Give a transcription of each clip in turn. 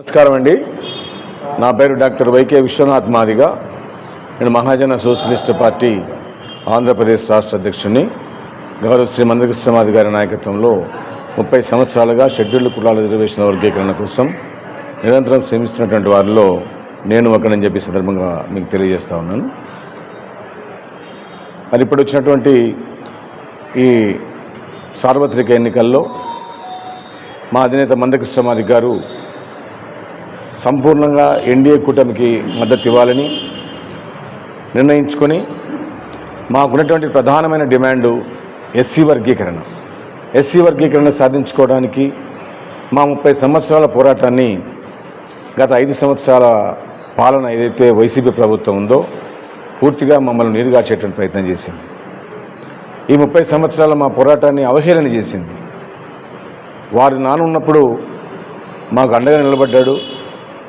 నమస్కారం అండి. నా పేరు డాక్టర్ వైకే విశ్వనాథ్ మాదిగ. నేను మహాజన సోషలిస్ట్ పార్టీ ఆంధ్రప్రదేశ్ రాష్ట్ర అధ్యక్షుడిని. గౌరవ శ్రీ మందకృష్ణమాది గారి నాయకత్వంలో ముప్పై సంవత్సరాలుగా షెడ్యూల్డ్ కులాల రిజర్వేషన్ వర్గీకరణ కోసం నిరంతరం శ్రమిస్తున్నటువంటి వారిలో నేను ఒకనని చెప్పి సందర్భంగా మీకు తెలియజేస్తా ఉన్నాను. మరి ఇప్పుడు వచ్చినటువంటి ఈ సార్వత్రిక ఎన్నికల్లో మా అధినేత మందకృష్ణమాది గారు సంపూర్ణంగా ఎన్డీఏ కూటమికి మద్దతు ఇవ్వాలని నిర్ణయించుకొని మాకున్నటువంటి ప్రధానమైన డిమాండు ఎస్సీ వర్గీకరణ. ఎస్సీ వర్గీకరణ సాధించుకోవడానికి మా ముప్పై సంవత్సరాల పోరాటాన్ని గత ఐదు సంవత్సరాల పాలన ఏదైతే వైసీపీ ప్రభుత్వం ఉందో పూర్తిగా మమ్మల్ని నీరుగాచేటువంటి ప్రయత్నం చేసింది. ఈ ముప్పై సంవత్సరాల మా పోరాటాన్ని అవహేళన చేసింది. వారు నానున్నప్పుడు మాకు అండగా నిలబడ్డాడు.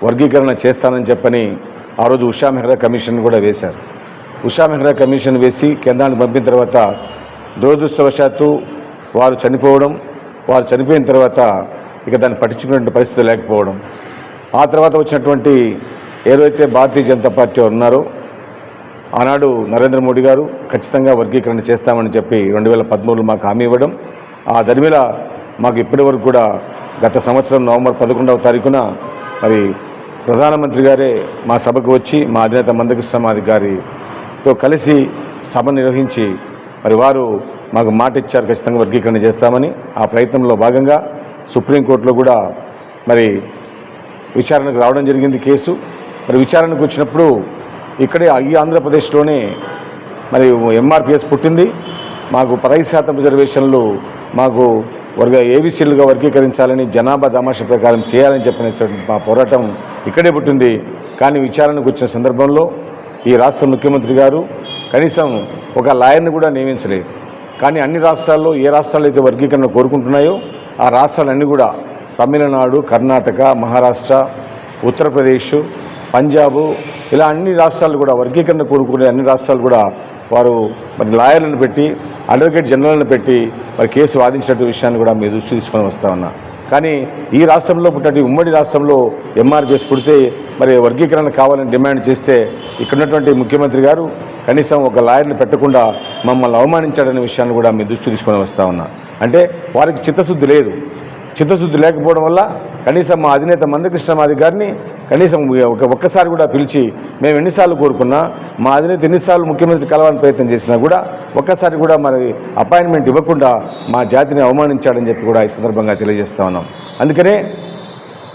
వర్గీకరణ చేస్తానని చెప్పని ఆ రోజు ఉషా మెహ్రా కమిషన్ కూడా వేశారు. ఉషా మెహ్రా కమిషన్ వేసి కేంద్రానికి పంపిన తర్వాత దురదృష్టవశాత్తు వారు చనిపోవడం వారు చనిపోయిన తర్వాత ఇక దాన్ని పట్టించుకునే పరిస్థితి లేకపోవడం. ఆ తర్వాత వచ్చినటువంటి ఏదైతే భారతీయ జనతా పార్టీ ఉన్నారో ఆనాడు నరేంద్ర మోడీ గారు ఖచ్చితంగా వర్గీకరణ చేస్తామని చెప్పి రెండు వేల పదమూడులో మాకు హామీ ఇవ్వడం ఆ దరిమిల మాకు ఇప్పటి వరకు కూడా గత సంవత్సరం నవంబర్ పదకొండవ తారీఖున మరి ప్రధానమంత్రి గారే మా సభకు వచ్చి మా అధినేత మందకృష్ణమాది గారితో కలిసి సభ నిర్వహించి మరి వారు మాకు మాట ఇచ్చారు ఖచ్చితంగా వర్గీకరణ చేస్తామని. ఆ ప్రయత్నంలో భాగంగా సుప్రీంకోర్టులో కూడా మరి విచారణకు రావడం జరిగింది కేసు. మరి విచారణకు వచ్చినప్పుడు ఇక్కడే ఈ ఆంధ్రప్రదేశ్లోనే మరి ఎంఆర్పిఎస్ పుట్టింది. మాకు పదహైదు శాతం రిజర్వేషన్లు మాకు వర్గ ఏబీసీలుగా వర్గీకరించాలని జనాభా దామాష ప్రకారం చేయాలని చెప్పిన మా పోరాటం ఇక్కడే పుట్టింది. కానీ విచారణకు వచ్చిన సందర్భంలో ఈ రాష్ట్ర ముఖ్యమంత్రి గారు కనీసం ఒక లాయర్ని కూడా నియమించలేదు. కానీ అన్ని రాష్ట్రాల్లో ఏ రాష్ట్రాలు అయితే వర్గీకరణ కోరుకుంటున్నాయో ఆ రాష్ట్రాలన్నీ కూడా తమిళనాడు కర్ణాటక మహారాష్ట్ర ఉత్తరప్రదేశ్ పంజాబు ఇలా అన్ని రాష్ట్రాలు కూడా వర్గీకరణ కోరుకునే అన్ని రాష్ట్రాలు కూడా వారు మరి లాయర్లను పెట్టి అడ్వకేట్ జనరల్ని పెట్టి మరి కేసు వాదించినట్టు విషయాన్ని కూడా మీ దృష్టి తీసుకొని వస్తా ఉన్నా. కానీ ఈ రాష్ట్రంలో పుట్టినటువంటి ఉమ్మడి రాష్ట్రంలో ఎంఆర్పిఎస్ పుడితే మరి వర్గీకరణ కావాలని డిమాండ్ చేస్తే ఇక్కడున్నటువంటి ముఖ్యమంత్రి గారు కనీసం ఒక లాయర్ని పెట్టకుండా మమ్మల్ని అవమానించాడనే విషయాన్ని కూడా మీ దృష్టి తీసుకొని వస్తా ఉన్నా. అంటే వారికి చిత్తశుద్ధి లేదు. చిత్తశుద్ధి లేకపోవడం వల్ల కనీసం మా అధినేత మందకృష్ణమాది గారిని కనీసం ఒక ఒక్కసారి కూడా పిలిచి మేము ఎన్నిసార్లు కోరుకున్నా మా అధినేత ఎన్నిసార్లు ముఖ్యమంత్రి కలవాలని ప్రయత్నం చేసినా కూడా ఒక్కసారి కూడా మరి అపాయింట్మెంట్ ఇవ్వకుండా మా జాతిని అవమానించాడని చెప్పి కూడా ఈ సందర్భంగా తెలియజేస్తా ఉన్నాం. అందుకనే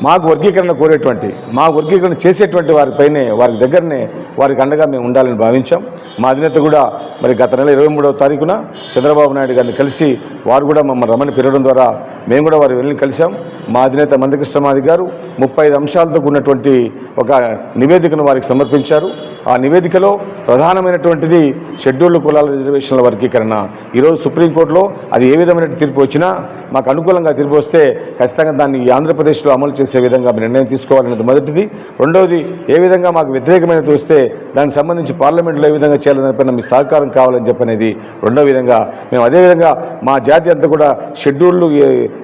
మాకు వర్గీకరణ కోరేటువంటి మా వర్గీకరణ చేసేటువంటి వారిపైనే వారి దగ్గరనే వారికి అండగా మేము ఉండాలని భావించాం. మా అధినేత కూడా మరి గత నెల ఇరవై మూడవ తారీఖున చంద్రబాబు నాయుడు గారిని కలిసి వారు కూడా మమ్మల్ని రమణి పిలవడం ద్వారా మేము కూడా వారు వెళ్ళి కలిసాం మా అధినేత మందకృష్ణమాది గారు ముప్పై అంశాలతో కూడినటువంటి ఒక నివేదికను వారికి సమర్పించారు. ఆ నివేదికలో ప్రధానమైనటువంటిది షెడ్యూల్డ్ కులాల రిజర్వేషన్ల వర్గీకరణ. ఈరోజు సుప్రీంకోర్టులో అది ఏ విధమైన తీర్పు వచ్చినా మాకు అనుకూలంగా తిరిగి వస్తే ఖచ్చితంగా దాన్ని ఆంధ్రప్రదేశ్లో అమలు చేసే విధంగా నిర్ణయం తీసుకోవాలనేది మొదటిది. రెండవది ఏ విధంగా మాకు వ్యతిరేకమైనది వస్తే దానికి సంబంధించి పార్లమెంట్లో ఏ విధంగా చేయాలనిపైన మీ సహకారం కావాలని చెప్పనేది రెండో విధంగా. మేము అదేవిధంగా మా జాతి అంతా కూడా షెడ్యూళ్ళు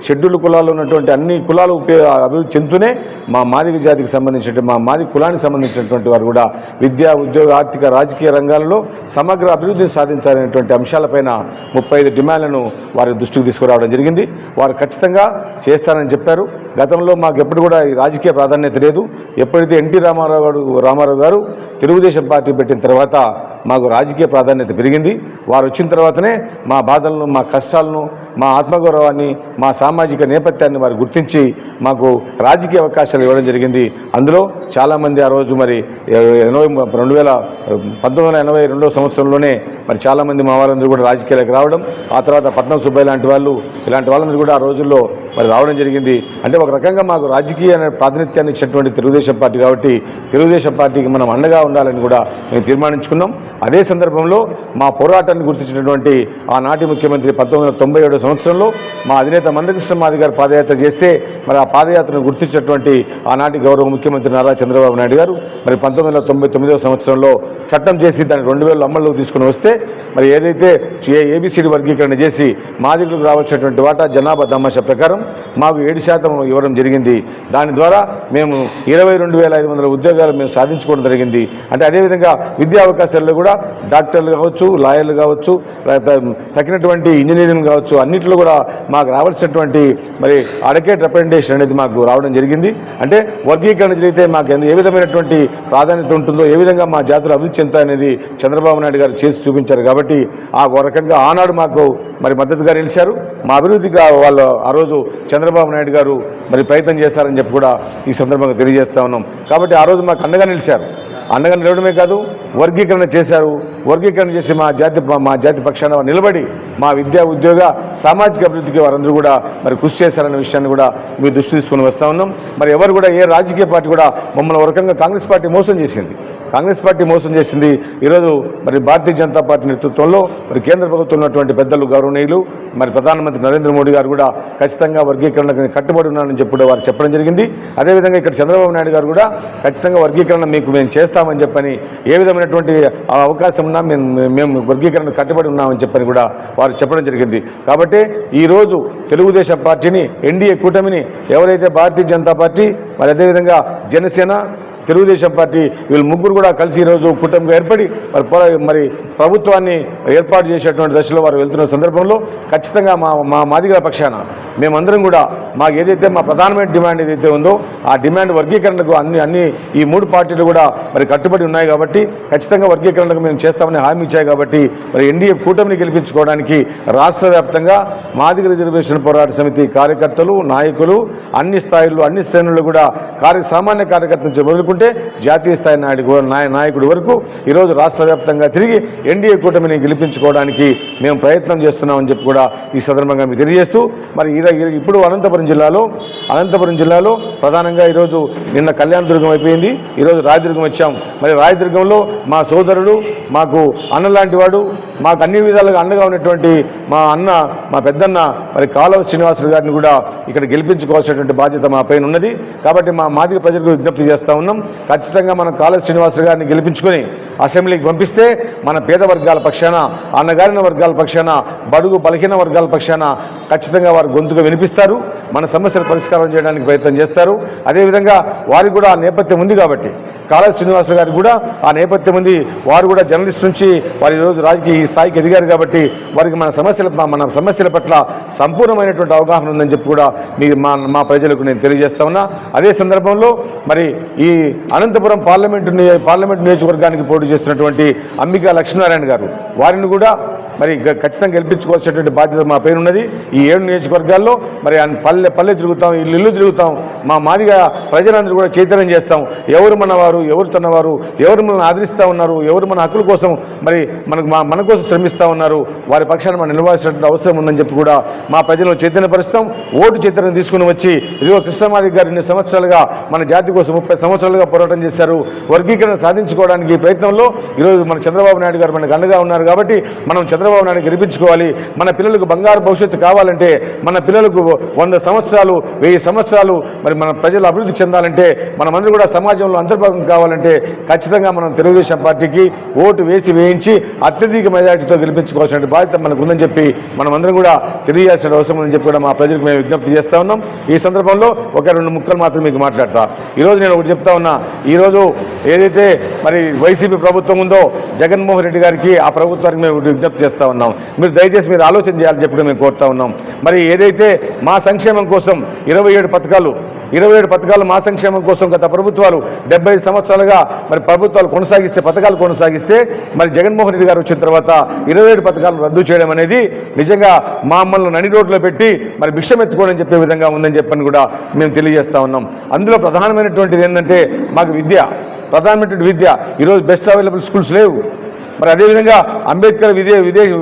షెడ్యూల్ కులాల్లో ఉన్నటువంటి అన్ని కులాలు ఉపయోగ అభివృద్ధి చెందుతూనే మా మాదిక జాతికి సంబంధించినటువంటి మా మాదిక కులానికి సంబంధించినటువంటి వారు కూడా విద్య ఉద్యోగ ఆర్థిక రాజకీయ రంగాలలో సమగ్ర అభివృద్ధిని సాధించాలనేటువంటి అంశాలపైన ముప్పై ఐదు డిమాండ్లను వారి దృష్టికి తీసుకురావడం జరిగింది. వారు ఖచ్చితంగా చేస్తారని చెప్పారు. గతంలో మాకు ఎప్పుడు కూడా ఈ రాజకీయ ప్రాధాన్యత లేదు. ఎప్పుడైతే ఎన్టీ రామారావు గారు రామారావు గారు తెలుగుదేశం పార్టీ పెట్టిన తర్వాత మాకు రాజకీయ ప్రాధాన్యత పెరిగింది. వారు వచ్చిన తర్వాతనే మా బాధలను మా కష్టాలను మా ఆత్మగౌరవాన్ని మా సామాజిక నేపథ్యాన్ని వారు గుర్తించి మాకు రాజకీయ అవకాశాలు ఇవ్వడం జరిగింది. అందులో చాలామంది ఆ రోజు మరి ఎనభై రెండు వేల పంతొమ్మిది వందల ఎనభై రెండవ సంవత్సరంలోనే మరి చాలామంది మా వాళ్ళందరూ కూడా రాజకీయాలకు రావడం ఆ తర్వాత పట్నం సుబ్బయ్య లాంటి వాళ్ళు ఇలాంటి వాళ్ళందరూ కూడా ఆ రోజుల్లో మరి రావడం జరిగింది. అంటే ఒక రకంగా మాకు రాజకీయ ప్రాతినిధ్యాన్ని ఇచ్చినటువంటి తెలుగుదేశం పార్టీ కాబట్టి తెలుగుదేశం పార్టీకి మనం అండగా ఉండాలని కూడా మేము తీర్మానించుకున్నాం. అదే సందర్భంలో మా పోరాటాన్ని గుర్తించినటువంటి ఆనాటి ముఖ్యమంత్రి పంతొమ్మిది వందల తొంభై సంవత్సరంలో మా అధినేత మందకృష్ణ మాది గారు పాదయాత్ర చేస్తే మరి ఆ పాదయాత్రను గుర్తించినటువంటి ఆనాటి గౌరవ ముఖ్యమంత్రి నారా చంద్రబాబు నాయుడు గారు మరి పంతొమ్మిది వందల తొంభై తొమ్మిదవ సంవత్సరంలో చట్టం చేసి దాన్ని రెండు వేల అమల్లోకి తీసుకుని వస్తే మరి ఏదైతే ఏ ఏబిసిడి వర్గీకరణ చేసి మాదిగలకు రావాల్సినటువంటి వాటా జనాభా దమాష ప్రకారం మాకు ఏడు శాతం ఇవ్వడం జరిగింది. దాని ద్వారా మేము ఇరవై రెండు వేల ఐదు వందల ఉద్యోగాలు మేము సాధించుకోవడం జరిగింది. అంటే అదేవిధంగా విద్యా అవకాశాల్లో కూడా డాక్టర్లు కావచ్చు లాయర్లు కావచ్చు తగినటువంటి ఇంజనీరింగ్ కావచ్చు అన్నింటిలో కూడా మాకు రావాల్సినటువంటి మరి అడకేట్ రిప్రజెంటేషన్ అనేది మాకు రావడం జరిగింది. అంటే వర్గీకరణ జరిగితే మాకు ఏ విధమైనటువంటి ప్రాధాన్యత ఉంటుందో ఏ విధంగా మా జాతులు అభివృద్ధి చెందుతాయనేది చంద్రబాబు నాయుడు గారు చేసి చూపించారు. కాబట్టి ఆ ఒక రకంగా ఆనాడు మాకు మరి మద్దతుగా నిలిచారు. మా అభివృద్ధిగా వాళ్ళు ఆ రోజు చంద్రబాబు నాయుడు గారు మరి ప్రయత్నం చేశారని చెప్పి కూడా ఈ సందర్భంగా తెలియజేస్తా ఉన్నాం. కాబట్టి ఆ రోజు మాకు అండగా నిలిచారు. అండగా నిలవడమే కాదు వర్గీకరణ చేశారు. వర్గీకరణ చేసి మా జాతి మా జాతి పక్షాన నిలబడి మా విద్యా ఉద్యోగ సామాజిక అభివృద్ధికి వారందరూ కూడా మరి కృషి చేశారనే విషయాన్ని కూడా మీ దృష్టి తీసుకుని వస్తూ ఉన్నాం. మరి ఎవరు కూడా ఏ రాజకీయ పార్టీ కూడా మమ్మల్ని ఒక రకంగా కాంగ్రెస్ పార్టీ మోసం చేసింది. కాంగ్రెస్ పార్టీ మోసం చేసింది. ఈరోజు మరి భారతీయ జనతా పార్టీ నేతృత్వంలో మరి కేంద్ర ప్రభుత్వం ఉన్నటువంటి పెద్దలు గౌరవనీయులు మరి ప్రధానమంత్రి నరేంద్ర మోడీ గారు కూడా ఖచ్చితంగా వర్గీకరణకు కట్టుబడి ఉన్నారని చెప్పి వారు చెప్పడం జరిగింది. అదేవిధంగా ఇక్కడ చంద్రబాబు నాయుడు గారు కూడా ఖచ్చితంగా వర్గీకరణ మీకు మేము చేస్తామని చెప్పని ఏ విధమైనటువంటి అవకాశం ఉన్నా మేము మేము వర్గీకరణ కట్టుబడి ఉన్నామని చెప్పని కూడా వారు చెప్పడం జరిగింది. కాబట్టి ఈరోజు తెలుగుదేశం పార్టీని ఎన్డీఏ కూటమిని ఎవరైతే భారతీయ జనతా పార్టీ మరి అదేవిధంగా జనసేన తెలుగుదేశం పార్టీ వీళ్ళు ముగ్గురు కూడా కలిసి ఈరోజు కుటుంబంగా ఏర్పడి మరి మరి ప్రభుత్వాన్ని ఏర్పాటు చేసేటువంటి దశలో వారు వెళ్తున్న సందర్భంలో ఖచ్చితంగా మా మా మాదిగల పక్షాన మేమందరం కూడా మాకు ఏదైతే మా ప్రధానమైన డిమాండ్ ఏదైతే ఉందో ఆ డిమాండ్ వర్గీకరణకు అన్ని అన్ని ఈ మూడు పార్టీలు కూడా మరి కట్టుబడి ఉన్నాయి కాబట్టి ఖచ్చితంగా వర్గీకరణకు మేము చేస్తామని హామీ ఇచ్చాయి కాబట్టి మరి ఎన్డీఏ కూటమిని గెలిపించుకోవడానికి రాష్ట్ర వ్యాప్తంగా మాదిగ రిజర్వేషన్ పోరాట సమితి కార్యకర్తలు నాయకులు అన్ని స్థాయిల్లో అన్ని శ్రేణుల్లో కూడా కార్య సామాన్య కార్యకర్త నుంచి మొదలుకుంటే జాతీయ స్థాయి నాయుడు నాయకుడి వరకు ఈరోజు రాష్ట్ర వ్యాప్తంగా తిరిగి ఎన్డీఏ కూటమిని గెలిపించుకోవడానికి మేము ప్రయత్నం చేస్తున్నామని చెప్పి కూడా ఈ సందర్భంగా మీకు తెలియజేస్తూ మరి ఈ- ఇప్పుడు అనంతపురం జిల్లాలో అనంతపురం జిల్లాలో ప్రధానంగా ఈరోజు నిన్న కళ్యాణదుర్గం అయిపోయింది. ఈరోజు రాయదుర్గం వచ్చాం. మరి రాయదుర్గంలో మా సోదరుడు మాకు అన్న లాంటి వాడు మాకు అన్ని విధాలుగా అండగా ఉన్నటువంటి మా అన్న మా పెద్దన్న మరి కాలువ శ్రీనివాసులు గారిని కూడా ఇక్కడ గెలిపించుకోవాల్సినటువంటి బాధ్యత మా పైన ఉన్నది. కాబట్టి మా మాదిక ప్రజలకు విజ్ఞప్తి చేస్తూ ఉన్నాం. ఖచ్చితంగా మనం కాళ శ్రీనివాస గారిని గెలిపించుకొని అసెంబ్లీకి పంపిస్తే మన పేద వర్గాల పక్షాన అన్నగారిన వర్గాల పక్షాన బడుగు బలహీన వర్గాల పక్షాన ఖచ్చితంగా వారు గొంతుగా వినిపిస్తారు. మన సమస్యలు పరిష్కారం చేయడానికి ప్రయత్నం చేస్తారు. అదేవిధంగా వారికి కూడా ఆ నేపథ్యం ఉంది కాబట్టి కాళ శ్రీనివాసులు గారికి కూడా ఆ నేపథ్యం ఉంది. వారు కూడా జర్నలిస్ట్ నుంచి వారు ఈరోజు రాజకీయ ఈ స్థాయికి ఎదిగారు కాబట్టి వారికి మన సమస్యల మన సమస్యల పట్ల సంపూర్ణమైనటువంటి అవగాహన ఉందని చెప్పి కూడా మీ మా మా ప్రజలకు నేను తెలియజేస్తా ఉన్నా. అదే సందర్భంలో మరి ఈ అనంతపురం పార్లమెంటు పార్లమెంటు నియోజకవర్గానికి పోటీ చేస్తున్నటువంటి అంబికా లక్ష్మీనారాయణ గారు వారిని కూడా మరి ఖచ్చితంగా గెలిపించుకోవాల్సినటువంటి బాధ్యత మా పైన ఉన్నది ఈ ఏడు నియోజకవర్గాల్లో మరి పల్లె పల్లె తిరుగుతాం ఇల్లు ఇల్లు తిరుగుతాం. మా మాదిగా ప్రజలందరూ కూడా చైతన్యం చేస్తాం. ఎవరు మనవారు ఎవరు తనవారు ఎవరు మనల్ని ఆదరిస్తూ ఉన్నారు ఎవరు మన హక్కుల కోసం మరి మనకు మా మన కోసం శ్రమిస్తూ ఉన్నారు. వారి పక్షాన్ని మనం నిలవాల్సినటువంటి అవసరం ఉందని చెప్పి కూడా మా ప్రజలను చైతన్యపరుస్తాం. ఓటు చైతన్యం తీసుకుని వచ్చి ఇదిగో కృష్ణమాది గారు ఇన్ని సంవత్సరాలుగా మన జాతి కోసం ముప్పై సంవత్సరాలుగా పోరాటం చేశారు. వర్గీకరణ సాధించుకోవడానికి ఈ ప్రయత్నంలో ఈరోజు మన చంద్రబాబు నాయుడు గారు మనకు అండగా ఉన్నారు కాబట్టి మనం చంద్రబాబు నాయుడు గెలిపించుకోవాలి. మన పిల్లలకు బంగారు భవిష్యత్తు కావాలంటే మన పిల్లలకు వంద సంవత్సరాలు వెయ్యి సంవత్సరాలు మరి మన ప్రజలు అభివృద్ధి చెందాలంటే మనమందరూ కూడా సమాజంలో అంతర్భాగం కావాలంటే ఖచ్చితంగా మనం తెలుగుదేశం పార్టీకి ఓటు వేసి వేయించి అత్యధిక మెజార్టీతో గెలిపించుకోవాల్సిన బాధ్యత మనకు ఉందని చెప్పి మనమందరం కూడా తెలియజేసిన అవసరం ఉందని చెప్పి కూడా మా ప్రజలకు మేము విజ్ఞప్తి చేస్తా ఉన్నాం. ఈ సందర్భంలో ఒక రెండు ముక్కలు మాత్రం మీకు మాట్లాడతా. ఈరోజు నేను ఒకటి చెప్తా ఉన్నా. ఈరోజు ఏదైతే మరి వైసీపీ ప్రభుత్వం ఉందో జగన్మోహన్ రెడ్డి గారికి ఆ ప్రభుత్వానికి మేము విజ్ఞప్తి చేస్తా ఉన్నాం. మీరు దయచేసి మీరు ఆలోచన చేయాలని చెప్పి మేము కోరుతా ఉన్నాం. మరి ఏదైతే మా సంక్షేమం కోసం ఇరవై ఏడు పథకాలు ఇరవై ఏడు పథకాలు మా సంక్షేమం కోసం గత ప్రభుత్వాలు డెబ్బై సంవత్సరాలుగా మరి ప్రభుత్వాలు కొనసాగిస్తే పథకాలు కొనసాగిస్తే మరి జగన్మోహన్ రెడ్డి గారు వచ్చిన తర్వాత ఇరవై ఏడు పథకాలను రద్దు చేయడం అనేది నిజంగా మమ్మల్ని నడి రోడ్లో పెట్టి మరి భిక్షం ఎత్తుకోవడం చెప్పే విధంగా ఉందని చెప్పని కూడా మేము తెలియజేస్తా ఉన్నాం. అందులో ప్రధానమైనటువంటిది ఏంటంటే మాకు విద్య ప్రధానమైనటువంటి విద్య. ఈరోజు బెస్ట్ అవైలబుల్ స్కూల్స్ లేవు. మరి అదేవిధంగా అంబేద్కర్ విదే విదేశీ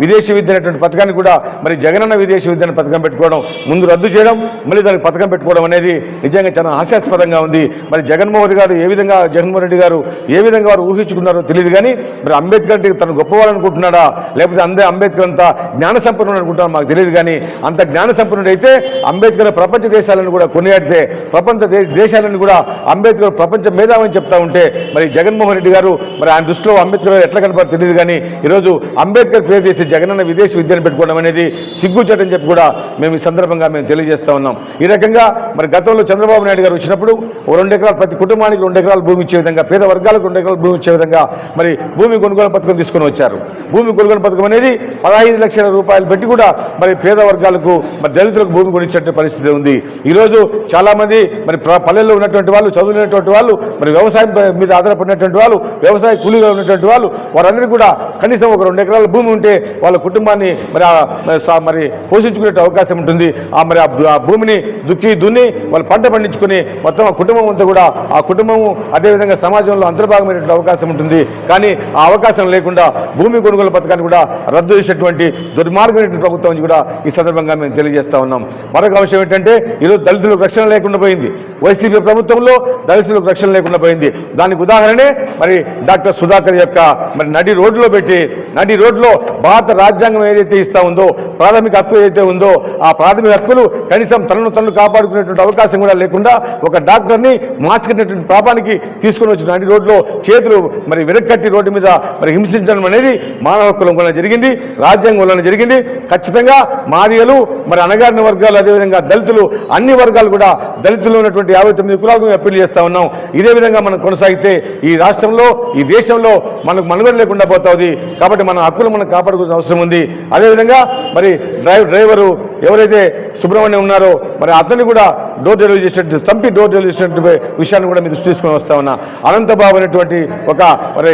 విదేశీ విద్య అనేటువంటి పథకాన్ని కూడా మరి జగనన్న విదేశీ విద్యను పథకం పెట్టుకోవడం ముందు రద్దు చేయడం మళ్ళీ దానికి పథకం పెట్టుకోవడం అనేది నిజంగా చాలా హాస్యాస్పదంగా ఉంది. మరి జగన్మోహన్ గారు ఏ విధంగా జగన్మోహన్ రెడ్డి గారు ఏ విధంగా వారు ఊహించుకున్నారో తెలియదు కానీ మరి అంబేద్కర్ అంటే తను గొప్పవాళ్ళనుకుంటున్నాడా లేకపోతే అందే అంబేద్కర్ అంత జ్ఞాన సంపన్నుడు అనుకుంటారా మాకు తెలియదు కానీ అంత జ్ఞాన సంపన్నుడు అయితే అంబేద్కర్ ప్రపంచ దేశాలను కూడా కొనియాడితే ప్రపంచ దేశాలను కూడా అంబేద్కర్ ప్రపంచ మేధావని చెప్తా ఉంటే మరి జగన్మోహన్ రెడ్డి గారు మరి ఆయన దృష్టిలో అంబేద్కర్ గారు ఎట్లా కనపడ తెలియదు కానీ ఈరోజు అంబేద్కర్ పేరు చేసి జగనన్న విదేశీ విద్యను పెట్టుకోవడం అనేది సిగ్గుచేటని చెప్పి కూడా మేము ఈ సందర్భంగా మేము తెలియజేస్తూ ఉన్నాం. ఈ రకంగా మరి గతంలో చంద్రబాబు నాయుడు గారు వచ్చినప్పుడు ఓ రెండు ఎకరాలు ప్రతి కుటుంబానికి రెండు ఎకరాలు భూమి ఇచ్చే విధంగా పేద వర్గాలకు రెండు ఎకరాలు భూమి ఇచ్చే విధంగా మరి భూమి కొనుగోలు పథకం తీసుకొని వచ్చారు. భూమి కొనుగోలు పథకం అనేది పదహైదు లక్షల రూపాయలు పెట్టి కూడా మరి పేద వర్గాలకు మరి దళితులకు భూమి కొనిచ్చే పరిస్థితి ఉంది. ఈరోజు చాలామంది మరి పల్లెల్లో ఉన్నటువంటి వాళ్ళు చదువుకునేటువంటి వాళ్ళు మరి వ్యవసాయం మీద ఆధారపడినటువంటి వాళ్ళు వ్యవసాయ కూలీగా ఉన్నటువంటి వాళ్ళు వారందరికీ కూడా కనీసం ఒక రెండు ఎకరాల భూమి ఉంటే వాళ్ళ కుటుంబాన్ని మరి మరి మరి పోషించుకునే అవకాశం ఉంటుంది. ఆ మరి ఆ భూమిని దుక్కి దున్ని వాళ్ళు పంట పండించుకుని మొత్తం ఆ కుటుంబం అంతా కూడా ఆ కుటుంబము అదేవిధంగా సమాజంలో అంతర్భాగమైనటువంటి అవకాశం ఉంటుంది. కానీ ఆ అవకాశం లేకుండా భూమి కొనుగోలు పథకాన్ని కూడా రద్దు చేసేటువంటి దుర్మార్గమైనటువంటి ప్రభుత్వం కూడా ఈ సందర్భంగా మేము తెలియజేస్తా ఉన్నాం. మరొక అంశం ఏంటంటే ఈరోజు దళితులకు రక్షణ లేకుండా పోయింది. వైసీపీ ప్రభుత్వంలో దళితులకు రక్షణ లేకుండా పోయింది. దానికి ఉదాహరణే మరి డాక్టర్ సుధాకర్ యొక్క మరి నడి రోడ్లో పెట్టి నడి రోడ్లో భారత రాజ్యాంగం ఏదైతే ఇస్తా ఉందో ప్రాథమిక హక్కు ఏదైతే ఉందో ఆ ప్రాథమిక హక్కులు కనీసం తనను తనను కాపాడుకునేటువంటి అవకాశం కూడా లేకుండా ఒక డాక్టర్ని మాస్కెట్టినటువంటి పాపానికి తీసుకుని వచ్చిన నడి రోడ్లో చేతులు మరి వెనక్కట్టి రోడ్డు మీద మరి హింసించడం అనేది మానవ హక్కుల వలన జరిగింది రాజ్యాంగం వలన జరిగింది. ఖచ్చితంగా మాదిగలు మరి అణగారిన వర్గాలు అదేవిధంగా దళితులు అన్ని వర్గాలు కూడా దళితులు ఉన్నటువంటి యాభై తొమ్మిది కులాలకు అప్పీల్ చేస్తూ ఉన్నాం. ఇదే విధంగా మనం కొనసాగితే ఈ రాష్ట్రంలో ఈ దేశంలో మనకు మనుగడ లేకుండా పోతుంది. కాబట్టి మన హక్కులు మనం కాపాడుకోవాల్సిన అవసరం ఉంది. అదేవిధంగా మరి డ్రైవ్ డ్రైవరు ఎవరైతే సుబ్రహ్మణ్యం ఉన్నారో మరి అతన్ని కూడా డోర్ డెలివరీ చేసినట్టు చంపి డోర్ డెలివరీ చేసినట్టు విషయాన్ని కూడా మీరు దృష్టి తీసుకొని వస్తా ఉన్నా. అనంతబాబు అనేటువంటి ఒక మరి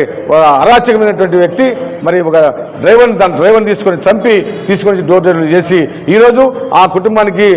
అరాచకమైనటువంటి వ్యక్తి మరి ఒక డ్రైవర్ని దాని డ్రైవర్ని తీసుకొని చంపి తీసుకొని డోర్ డెలివరీ చేసి ఈరోజు ఆ కుటుంబానికి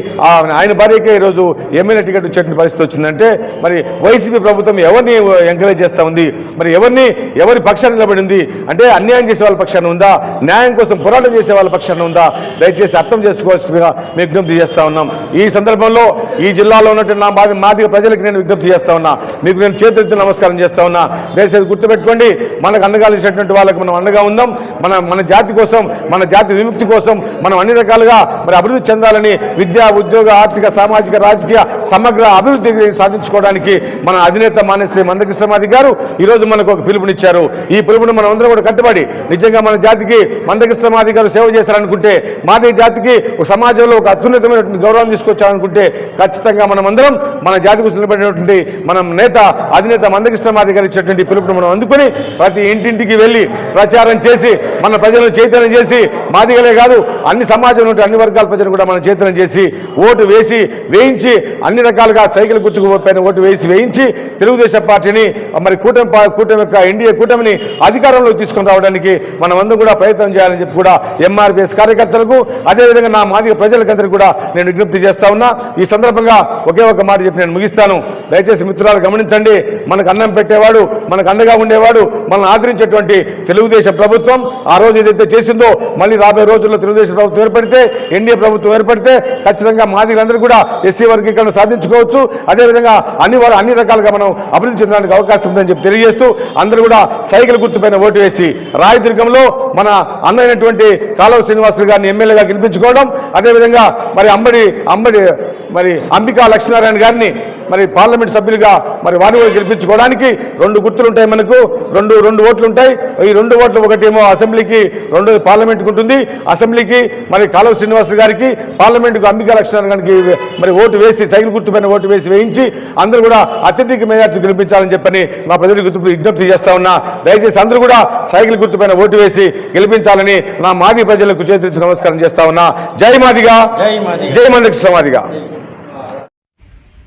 ఆయన భార్యకే ఈరోజు ఎమ్మెల్యే టికెట్ వచ్చేటువంటి పరిస్థితి వచ్చిందంటే మరి వైసీపీ ప్రభుత్వం ఎవరిని ఎంకరేజ్ చేస్తూ ఉంది? మరి ఎవరిని ఎవరి పక్షాన్ని నిలబడింది అంటే అన్యాయం చేసే వాళ్ళ పక్షాన ఉందా? న్యాయం కోసం పోరాటం చేసే వాళ్ళ పక్షాన ఉందా? దయచేసి అర్థం చేసుకోవాల్సిందిగా మేము విజ్ఞప్తి చేస్తూ ఉన్నాం. ఈ సందర్భంలో ఈ జిల్లాలో ఉన్నటువంటి నా మాది మాదిగ ప్రజలకు నేను విజ్ఞప్తి చేస్తా ఉన్నా. మీకు నేను చేతులెత్తి నమస్కారం చేస్తా ఉన్నా. దయచేసి గుర్తుపెట్టుకోండి. మనకు అండగాల్సినటువంటి వాళ్ళకి మనం అండగా ఉందాం. మన మన జాతి కోసం మన జాతి విముక్తి కోసం మనం అన్ని రకాలుగా మరి అభివృద్ధి చెందాలని విద్యా ఉద్యోగ ఆర్థిక సామాజిక రాజకీయ సమగ్ర అభివృద్ధి సాధించుకోవడానికి మన అధినేత మానేశ్రీ మందకృష్ణమాది గారు ఈరోజు మనకు ఒక పిలుపునిచ్చారు. ఈ పిలుపుని మనం అందరం కూడా కట్టుబడి నిజంగా మన జాతికి మందకృష్ణమాది గారు సేవ చేశారనుకుంటే మాది జాతికి ఒక సమాజంలో ఒక అత్యున్నతమైనటువంటి గౌరవం తీసుకొచ్చారనుకుంటే ఖచ్చితంగా మనం అందరం మన జాతి కోసం నిలబడినటువంటి మనం నేత అధినేత మందకృష్ణమాది గారు ఇచ్చినటువంటి పిలుపును మనం అందుకొని ప్రతి ఇంటింటికి వెళ్ళి ప్రచారం చేసి మన ప్రజలను చైతన్యం చేసి మాదిగలే కాదు అన్ని సమాజంలో అన్ని వర్గాల ప్రజలు కూడా మనం చైతన్యం చేసి ఓటు వేసి వేయించి అన్ని రకాలుగా సైకిల్ గుర్తుకు పైన ఓటు వేసి వేయించి తెలుగుదేశం పార్టీని మరి కూటమి కూటమి యొక్క ఎన్డీఏ కూటమిని అధికారంలోకి తీసుకొని రావడానికి మనం అందరం కూడా ప్రయత్నం చేయాలని చెప్పి కూడా ఎంఆర్పిఎస్ కార్యకర్తలకు అదేవిధంగా నా మాదిగ ప్రజలకందరికీ కూడా నేను విజ్ఞప్తి చేస్తా ఉన్నా. ఈ సందర్భంగా ఒకే ఒక మాట చెప్పి నేను ముగిస్తాను. దయచేసి మిత్రులారు గమనించండి మనకు అన్నం పెట్టేవాడు మనకు అండగా ఉండేవాడు మనల్ని ఆదరించేటువంటి తెలుగుదేశం ప్రభుత్వం ఆ రోజు ఏదైతే చేసిందో మళ్ళీ రాబోయే రోజుల్లో తెలుగుదేశం ప్రభుత్వం ఏర్పడితే ఎన్డీఏ ప్రభుత్వం ఏర్పడితే ఖచ్చితంగా మాదిగలందరూ కూడా ఎస్సీ వర్గీకరణ సాధించుకోవచ్చు. అదేవిధంగా అన్ని వారు అన్ని రకాలుగా మనం అభివృద్ధి చెందడానికి అవకాశం ఉందని చెప్పి తెలియజేస్తూ అందరూ కూడా సైకిల్ గుర్తుపైన ఓటు వేసి రాయదుర్గంలో మన అన్నైనటువంటి కాలువ శ్రీనివాసులు గారిని ఎమ్మెల్యేగా గెలిపించుకోవడం అదేవిధంగా మరి అంబడి అంబడి మరి అంబికా లక్ష్మీనారాయణ గారిని మరి పార్లమెంట్ సభ్యులుగా మరి వారిని కూడా గెలిపించుకోవడానికి రెండు గుర్తులు ఉంటాయి మనకు. రెండు రెండు ఓట్లు ఉంటాయి ఈ రెండు ఓట్లు ఒకటేమో అసెంబ్లీకి రెండు పార్లమెంట్కి ఉంటుంది. అసెంబ్లీకి మరి కాలువ శ్రీనివాస్ గారికి పార్లమెంట్కు అంబికా లక్ష్మీనారాయణ గారికి మరి ఓటు వేసి సైకిల్ గుర్తు పైన ఓటు వేసి వేయించి అందరూ కూడా అత్యధిక మెజార్టీ గెలిపించాలని చెప్పని మా ప్రజలకు గుర్తు విజ్ఞప్తి చేస్తా ఉన్నా. దయచేసి అందరూ కూడా సైకిల్ గుర్తు పైన ఓటు వేసి గెలిపించాలని నా మాది ప్రజలకు చేతులెత్తి నమస్కారం చేస్తా ఉన్నా. జై మాదిగా. జై మాదిగ. జై Mandakrishna Madiga.